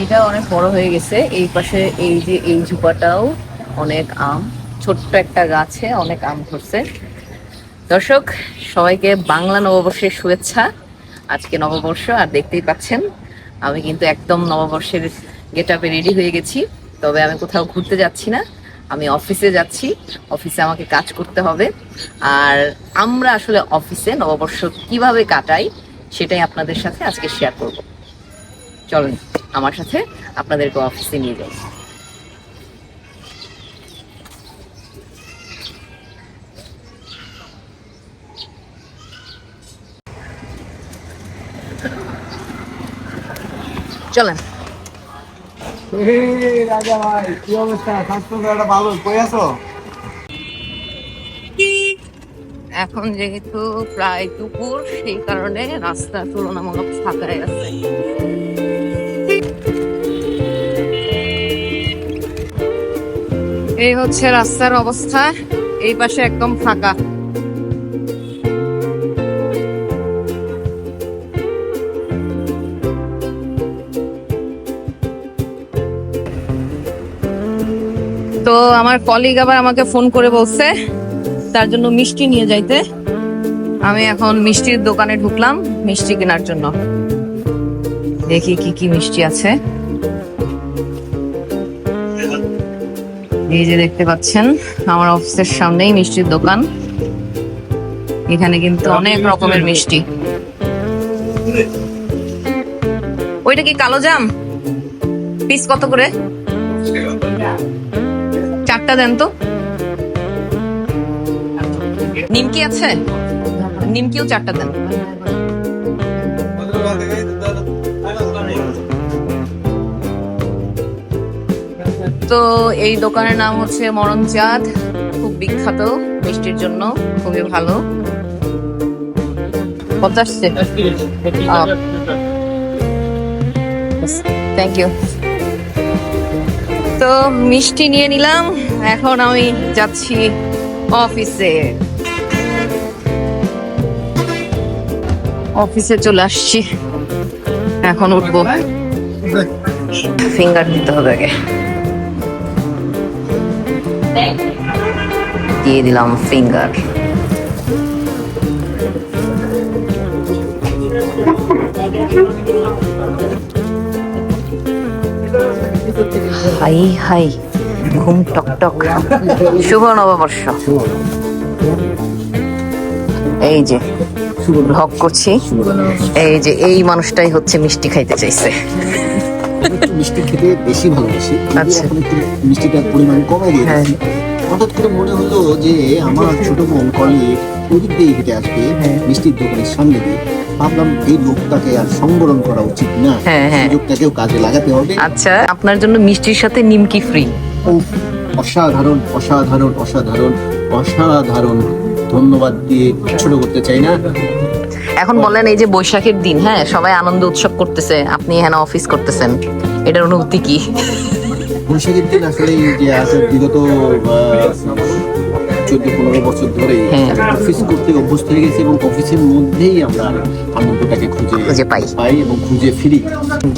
এইটা অনেক বড় হয়ে গেছে। এই পাশে এই যে এই ঝুপাটাও অনেক আম, ছোট্ট একটা গাছে অনেক আম ধরছে। দর্শক, সবাইকে বাংলা নববর্ষের শুভেচ্ছা। আজকে নববর্ষ, আর দেখতেই পাচ্ছেন, আমি কিন্তু একদম নববর্ষের গেট আপে রেডি হয়ে গেছি। তবে আমি কোথাও ঘুরতে যাচ্ছি না, আমি অফিসে যাচ্ছি। অফিসে আমাকে কাজ করতে হবে। আর আমরা আসলে অফিসে নববর্ষ কীভাবে কাটাই, সেটাই আপনাদের সাথে আজকে শেয়ার করব। চলুন। আমার সাথে আপনাদেরকে অফিসে নিয়ে যাই। চলেন। রাজা ভাই কি অবস্থা? স্বাস্থ্য ভালো? কই আছো? এখন যেহেতু প্রায় দুপুর সেই কারণে রাস্তা তুলনামূলক ফাঁকাই আছে। এই হচ্ছে রাস্তার অবস্থা। এই পাশে একদম ফাঁকা। তো আমার কলিগ আবার আমাকে ফোন করে বলছে, তার জন্য মিষ্টি নিয়ে যাইতে। আমি এখন মিষ্টির দোকানে ঢুকলাম, মিষ্টি কেনার জন্য। দেখি কি কি মিষ্টি আছে। এই যে দেখতে পাচ্ছেন, আমার অফিসের সামনেই মিষ্টির দোকান। এখানে কিন্তু অনেক রকমের মিষ্টি। ওইটা কি কালো জাম? পিস কত করে? চারটা দেন তো। নিমকি আছে? নিমকিও চারটা দেন। তো এই দোকানের নাম হচ্ছে মরণ চাঁদ খুব বিখ্যাত মিষ্টির জন্য খুবই ভালো। থ্যাংক ইউ তো মিষ্টি নিয়ে নিলাম। এখন আমি যাচ্ছি অফিসে। অফিসে চলে আসছি। এখন উঠবো। ফিঙ্গার দিতে হবে আগে। দিয়ে দিলাম ফিঙ্গার হাই হাই ঘুম টক টক। শুভ নববর্ষ। এই যে ভগ করছি। এই যে এই মানুষটাই হচ্ছে মিষ্টি খাইতে চাইছে। একটু মিষ্টি খেতে বেশি ভালোবাসি আচ্ছা। এখন একটু মিষ্টিটার পরিমাণ কমে দিয়ে হ্যাঁ। হঠাৎ করে মনে হলো যে আমার ছোট বোন কলিগ ওদিক দিয়ে হেঁটে আসবে হ্যাঁ। মিষ্টির দোকানের সামনে দিয়ে ভাবলাম এই লোকটাকে আর সংবরণ করা উচিত না হ্যাঁ, হ্যাঁ। সুযোগটাকেও কাজে লাগাতে হবে আচ্ছা আপনার জন্য মিষ্টির সাথে নিমকি ফ্রি অসাধারণ অসাধারণ অসাধারণ অসাধারণ ধন্যবাদ দিয়ে ছোট করতে চাই না এখন বলেন এই যে বৈশাখের দিন হ্যাঁ সবাই আনন্দ উৎসব করতেছে আপনি এখানে অফিস করতেছেন। এটার অনুভূতি কি? বৈশাখের দিন আসলে বিগত চোদ্দ পনেরো বছর ধরে হ্যাঁ। অফিস করতে অভ্যস্ত হয়ে গেছি এবং অফিসের মধ্যেই আমরা আনন্দটাকে খুঁজে খুঁজে পাই। পাই এবং খুঁজে ফিরি।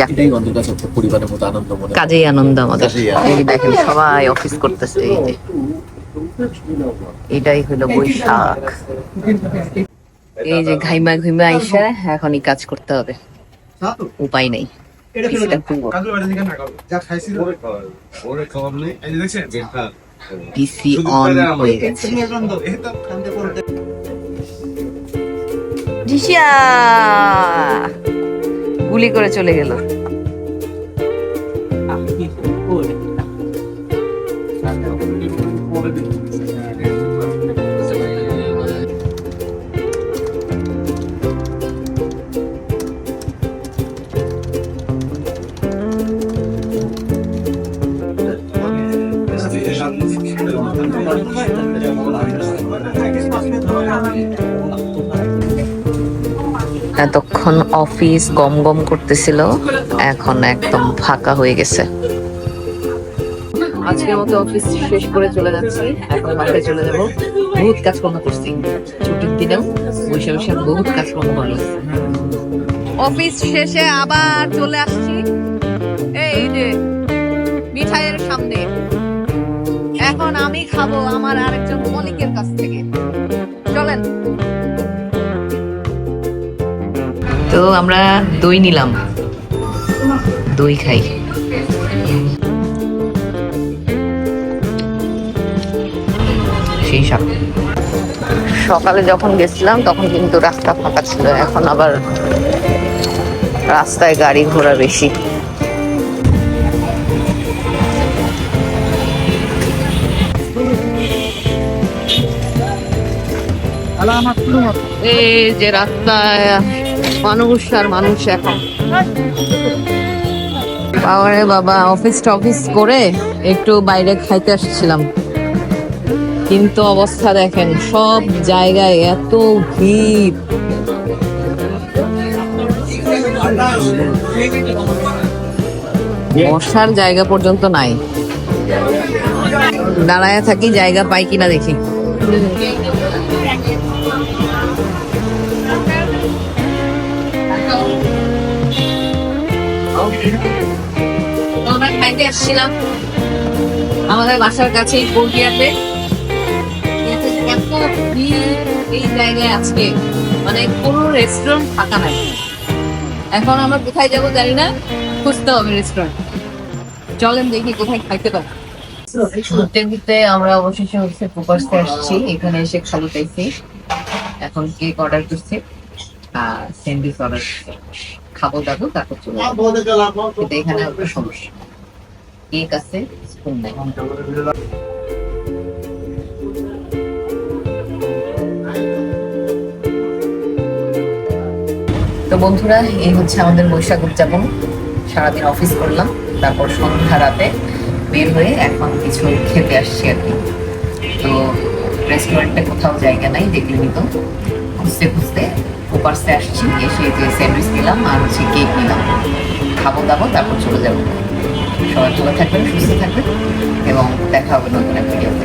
এটাই অন্তত একটা পরিবারের মতো আনন্দ মনে কাজেই আনন্দ আমাদের। এই দেখেন সবাই অফিস করতেছে এই যে। এটাই হলো বৈশাখ। এই যে ঘাইমা ঘুইমা আইসা এখনই কাজ করতে হবে। উপায় নেই। পিসি অন হয়ে গেছে। গুলি করে চলে গেল। এতক্ষণ অফিস গম গম করতেছিল এখন একদম ফাঁকা হয়ে গেছে। আজকের মতো অফিস শেষ করে চলে যাচ্ছি এখন বাসায় চলে যাব। বহুত কাজকর্ম করছি। ছুটির দিনেও বসে বসে বহুত কাজকর্ম করল অফিস শেষে আবার চলে আসছি। এই যে মিঠাইয়ের সামনে। আমি খাব আমার আরেকজন মলিকের কাছ থেকে। চলেন। তো আমরা দই নিলাম। দই খাই। সেই সাপ সকালে যখন গেছিলাম তখন কিন্তু রাস্তা ফাঁকা ছিল। এখন আবার রাস্তায় গাড়ি ঘোড়া বেশি। এই যে রাস্তায় মানুষ আর মানুষ এখন। বাবারে বাবা, অফিস টফিস করে একটু বাইরে খাইতে আসছিলাম। কিন্তু অবস্থা দেখেন, সব জায়গায় এত ভিড়। বসার জায়গা পর্যন্ত নাই। দাঁড়ায় থাকি, জায়গা পাই কিনা দেখি। আমরা খাইতে আসছিলাম। আমাদের বাসার কাছেই কোর্টিয়াতে এত এই জায়গায় আজকে। মানে কোনো রেস্টুরেন্ট ফাঁকা নাই। এখন আমরা কোথায় যাব জানি না। খুঁজতে হবে রেস্টুরেন্ট চলেন দেখি কোথায় খাইতে পারি। ঘুরতে ঘুরতে আমরা অবশেষে হচ্ছে প্রকাশতে আসছি। এখানে এসে খালি পাইছি এখন কেক অর্ডার করছি। আর স্যান্ডউইচ অর্ডার করছি। খাব দাবো তারপর চলে যাব। কিন্তু এখানে একটা সমস্যা। কেক আছে স্পুন নাই। তো বন্ধুরা এই হচ্ছে আমাদের বৈশাখ উদযাপন। সারাদিন অফিস করলাম তারপর সন্ধ্যা রাতে বের হয়ে এখন কিছু খেতে আসছি আর কি। তো রেস্টুরেন্টে কোথাও জায়গা নাই দেখলেনি তো। খুঁজতে খুঁজতে ওপার্সে আসছি, এসে যে স্যান্ডউইচ নিলাম আর হচ্ছে কেক নিলাম। খাব, দাবো, তারপর চলে যাব। সবাই ভালো থাকবেন, সুস্থ থাকবেন এবং দেখা হবে নতুন এক ভিডিওতে